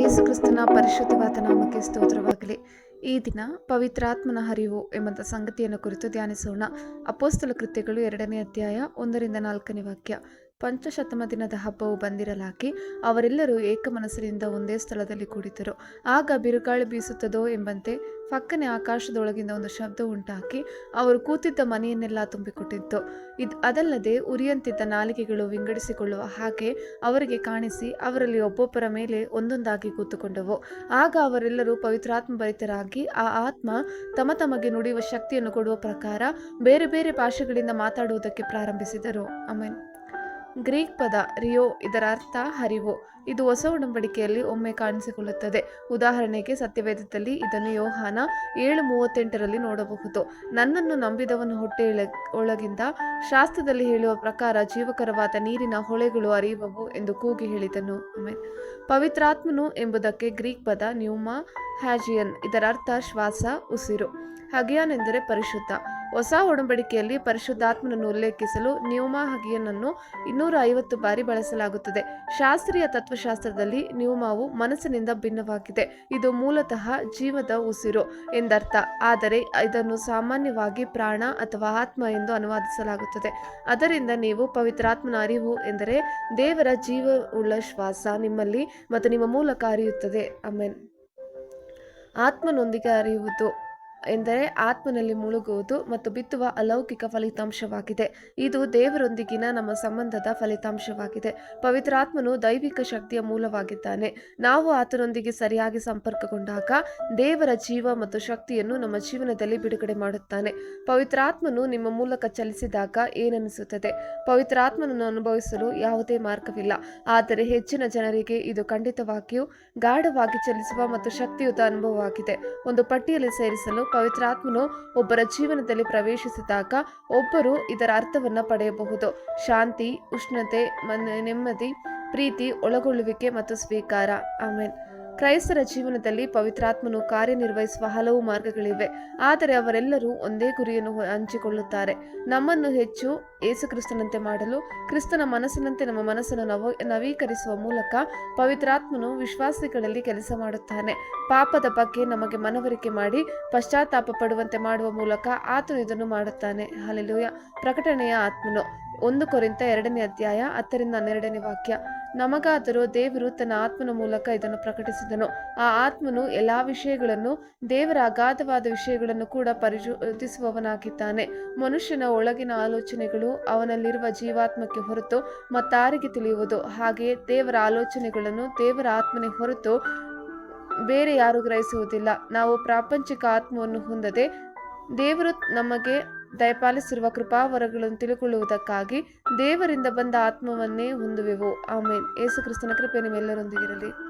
ಯೇಸು ಕ್ರಿಸ್ತನ ಪರಿಶುದ್ಧವಾದ ನಾಮಕ್ಕೆ ಸ್ತೋತ್ರವಾಗಲಿ. ಈ ದಿನ ಪವಿತ್ರಾತ್ಮನ ಹರಿವು ಎಂಬಂಥ ಸಂಗತಿಯನ್ನು ಕುರಿತು ಧ್ಯಾನಿಸೋಣ. ಅಪೋಸ್ತಲ ಕೃತ್ಯಗಳು ಎರಡನೇ ಅಧ್ಯಾಯ ಒಂದರಿಂದ ನಾಲ್ಕನೇ ವಾಕ್ಯ. ಪಂಚಶತಮ ದಿನದ ಹಬ್ಬವು ಬಂದಿರಲಾಗಿ ಅವರೆಲ್ಲರೂ ಏಕ ಮನಸ್ಸಿನಿಂದ ಒಂದೇ ಸ್ಥಳದಲ್ಲಿ ಕೂಡಿದರು ಆಗ ಬಿರುಗಾಳಿ ಬೀಸುತ್ತದೋ ಎಂಬಂತೆ ಪಕ್ಕನೆ ಆಕಾಶದೊಳಗಿಂದ ಒಂದು ಶಬ್ದ ಉಂಟಾಕಿ ಅವರು ಕೂತಿದ್ದ ಮನೆಯನ್ನೆಲ್ಲ ತುಂಬಿಕೊಟ್ಟಿತ್ತು. ಇದು ಅದಲ್ಲದೆ ಉರಿಯಂತಿದ್ದ ನಾಲಿಗೆಗಳು ವಿಂಗಡಿಸಿಕೊಳ್ಳುವ ಹಾಗೆ ಅವರಿಗೆ ಕಾಣಿಸಿ ಅವರಲ್ಲಿ ಒಬ್ಬೊಬ್ಬರ ಮೇಲೆ ಒಂದೊಂದಾಗಿ ಕೂತುಕೊಂಡವು. ಆಗ ಅವರೆಲ್ಲರೂ ಪವಿತ್ರಾತ್ಮ ಭರಿತರಾಗಿ ಆ ಆತ್ಮ ತಮ್ಮ ತಮಗೆ ನುಡಿಯುವ ಶಕ್ತಿಯನ್ನು ಕೊಡುವ ಪ್ರಕಾರ ಬೇರೆ ಬೇರೆ ಭಾಷೆಗಳಿಂದ ಮಾತಾಡುವುದಕ್ಕೆ ಪ್ರಾರಂಭಿಸಿದರು. ಆಮೇಲೆ ಗ್ರೀಕ್ ಪದ ರಿಯೋ ಇದರ ಅರ್ಥ ಹರಿವು. ಇದು ಹೊಸ ಒಡಂಬಡಿಕೆಯಲ್ಲಿ ಒಮ್ಮೆ ಕಾಣಿಸಿಕೊಳ್ಳುತ್ತದೆ. ಉದಾಹರಣೆಗೆ ಸತ್ಯವೇದದಲ್ಲಿ ಇದನ್ನು ಯೋಹಾನ ಏಳು ಮೂವತ್ತೆಂಟರಲ್ಲಿ ನೋಡಬಹುದು. ನನ್ನನ್ನು ನಂಬಿದವನು ಹೊಟ್ಟೆ ಒಳಗಿಂದ ಶಾಸ್ತ್ರದಲ್ಲಿ ಹೇಳುವ ಪ್ರಕಾರ ಜೀವಕರವಾದ ನೀರಿನ ಹೊಳೆಗಳು ಅರಿಯುವವು ಎಂದು ಕೂಗಿ ಹೇಳಿದನು. ಪವಿತ್ರಾತ್ಮನು ಎಂಬುದಕ್ಕೆ ಗ್ರೀಕ್ ಪದ ನ್ಯೂಮಾ ಹ್ಯಾಜಿಯನ್ ಇದರ ಅರ್ಥ ಶ್ವಾಸ, ಉಸಿರು. ಹಗಿಯಾನ್ ಎಂದರೆ ಪರಿಶುದ್ಧ. ಹೊಸ ಒಡಂಬಡಿಕೆಯಲ್ಲಿ ಪರಿಶುದ್ಧಾತ್ಮನನ್ನು ಉಲ್ಲೇಖಿಸಲು ನ್ಯೂಮಾ ಹಗಿಯನನ್ನು ಇನ್ನೂರ ಐವತ್ತು ಬಾರಿ ಬಳಸಲಾಗುತ್ತದೆ. ಶಾಸ್ತ್ರೀಯ ತತ್ವಶಾಸ್ತ್ರದಲ್ಲಿ ನ್ಯೂಮಾವು ಮನಸ್ಸಿನಿಂದ ಭಿನ್ನವಾಗಿದೆ. ಇದು ಮೂಲತಃ ಜೀವದ ಉಸಿರು ಎಂದರ್ಥ. ಆದರೆ ಇದನ್ನು ಸಾಮಾನ್ಯವಾಗಿ ಪ್ರಾಣ ಅಥವಾ ಆತ್ಮ ಎಂದು ಅನುವಾದಿಸಲಾಗುತ್ತದೆ. ಅದರಿಂದ ನೀವು ಪವಿತ್ರಾತ್ಮನ ಅರಿವು ಎಂದರೆ ದೇವರ ಜೀವ ಉಳ್ಳ ಶ್ವಾಸ ನಿಮ್ಮಲ್ಲಿ ಮತ್ತು ನಿಮ್ಮ ಮೂಲಕ ಅರಿಯುತ್ತದೆ ಆಮೇನ್. ಆತ್ಮನೊಂದಿಗೆ ಅರಿಯುವುದು ಎಂದರೆ ಆತ್ಮನಲ್ಲಿ ಮುಳುಗುವುದು ಮತ್ತು ಬಿತ್ತುವ ಅಲೌಕಿಕ ಫಲಿತಾಂಶವಾಗಿದೆ. ಇದು ದೇವರೊಂದಿಗಿನ ನಮ್ಮ ಸಂಬಂಧದ ಫಲಿತಾಂಶವಾಗಿದೆ. ಪವಿತ್ರಾತ್ಮನು ದೈವಿಕ ಶಕ್ತಿಯ ಮೂಲವಾಗಿದ್ದಾನೆ. ನಾವು ಆತನೊಂದಿಗೆ ಸರಿಯಾಗಿ ಸಂಪರ್ಕಗೊಂಡಾಗ ದೇವರ ಜೀವ ಮತ್ತು ಶಕ್ತಿಯನ್ನು ನಮ್ಮ ಜೀವನದಲ್ಲಿ ಬಿಡುಗಡೆ ಮಾಡುತ್ತಾನೆ. ಪವಿತ್ರಾತ್ಮನು ನಿಮ್ಮ ಮೂಲಕ ಚಲಿಸಿದಾಗ ಏನನಿಸುತ್ತದೆ ಪವಿತ್ರಾತ್ಮನನ್ನು ಅನುಭವಿಸಲು ಯಾವುದೇ ಮಾರ್ಗವಿಲ್ಲ. ಆದರೆ ಹೆಚ್ಚಿನ ಜನರಿಗೆ ಇದು ಖಂಡಿತವಾಗಿಯೂ ಗಾಢವಾಗಿ ಚಲಿಸುವ ಮತ್ತು ಶಕ್ತಿಯುತ ಅನುಭವವಾಗಿದೆ. ಒಂದು ಪಟ್ಟಿಯಲ್ಲಿ ಸೇರಿಸಲು ಪವಿತ್ರಾತ್ಮನು ಒಬ್ಬರ ಜೀವನದಲ್ಲಿ ಪ್ರವೇಶಿಸಿದಾಗ ಒಬ್ಬರು ಇದರ ಅರ್ಥವನ್ನು ಪಡೆಯಬಹುದು. ಶಾಂತಿ, ಉಷ್ಣತೆ ನೆಮ್ಮದಿ, ಪ್ರೀತಿ, ಒಳಗೊಳ್ಳುವಿಕೆ ಮತ್ತು ಸ್ವೀಕಾರ. ಆಮೇಲೆ ಕ್ರೈಸ್ತರ ಜೀವನದಲ್ಲಿ ಪವಿತ್ರಾತ್ಮನು ಕಾರ್ಯನಿರ್ವಹಿಸುವ ಹಲವು ಮಾರ್ಗಗಳಿವೆ. ಆದರೆ ಅವರೆಲ್ಲರೂ ಒಂದೇ ಗುರಿಯನ್ನು ಹಂಚಿಕೊಳ್ಳುತ್ತಾರೆ. ನಮ್ಮನ್ನು ಹೆಚ್ಚು ಏಸುಕ್ರಿಸ್ತನಂತೆ ಮಾಡಲು, ಕ್ರಿಸ್ತನ ಮನಸ್ಸಿನಂತೆ ನಮ್ಮ ಮನಸ್ಸನ್ನು ನವ ನವೀಕರಿಸುವ ಮೂಲಕ ಪವಿತ್ರಾತ್ಮನು ವಿಶ್ವಾಸಿಗಳಲ್ಲಿ ಕೆಲಸ ಮಾಡುತ್ತಾನೆ. ಪಾಪದ ಬಗ್ಗೆ ನಮಗೆ ಮನವರಿಕೆ ಮಾಡಿ ಪಶ್ಚಾತ್ತಾಪ ಪಡುವಂತೆ ಮಾಡುವ ಮೂಲಕ ಆತನು ಇದನ್ನು ಮಾಡುತ್ತಾನೆ. ಹಲೆಲೂಯ ಪ್ರಕಟಣೆಯ ಆತ್ಮನು. ಒಂದು ಕೊರಿಂತ ಎರಡನೇ ಅಧ್ಯಾಯ ಹತ್ತರಿಂದ ಹನ್ನೆರಡನೇ ವಾಕ್ಯ. ನಮಗಾದರೂ ದೇವರು ತನ್ನ ಆತ್ಮನ ಮೂಲಕ ಇದನ್ನು ಪ್ರಕಟಿಸಿದನು. ಆ ಆತ್ಮನು ಎಲ್ಲಾ ವಿಷಯಗಳನ್ನು, ದೇವರ ಅಗಾಧವಾದ ವಿಷಯಗಳನ್ನು ಕೂಡ ಪರಿಶೋಧಿಸುವವನಾಗಿದ್ದಾನೆ. ಮನುಷ್ಯನ ಒಳಗಿನ ಆಲೋಚನೆಗಳು ಅವನಲ್ಲಿರುವ ಜೀವಾತ್ಮಕ್ಕೆ ಹೊರತು ಮತ್ತಾರಿಗೆ ತಿಳಿಯುವುದು. ಹಾಗೆಯೇ ದೇವರ ಆಲೋಚನೆಗಳನ್ನು ದೇವರ ಆತ್ಮನೆ ಹೊರತು ಬೇರೆ ಯಾರು ಗ್ರಹಿಸುವುದಿಲ್ಲ. ನಾವು ಪ್ರಾಪಂಚಿಕ ಆತ್ಮವನ್ನು ಹೊಂದದೆ ದೇವರು ನಮಗೆ ದಯಪಾಲಿಸಿರುವ ಕೃಪಾವರಗಳನ್ನು ತಿಳುಕೊಳ್ಳುವುದಕ್ಕಾಗಿ ದೇವರಿಂದ ಬಂದ ಆತ್ಮವನ್ನೇ ಹೊಂದುವೆವು. ಆಮೇನ್. ಯೇಸು ಕ್ರಿಸ್ತನ ಕೃಪೆ ನಿಮ್ಮೆಲ್ಲರೊಂದಿಗಿರಲಿ.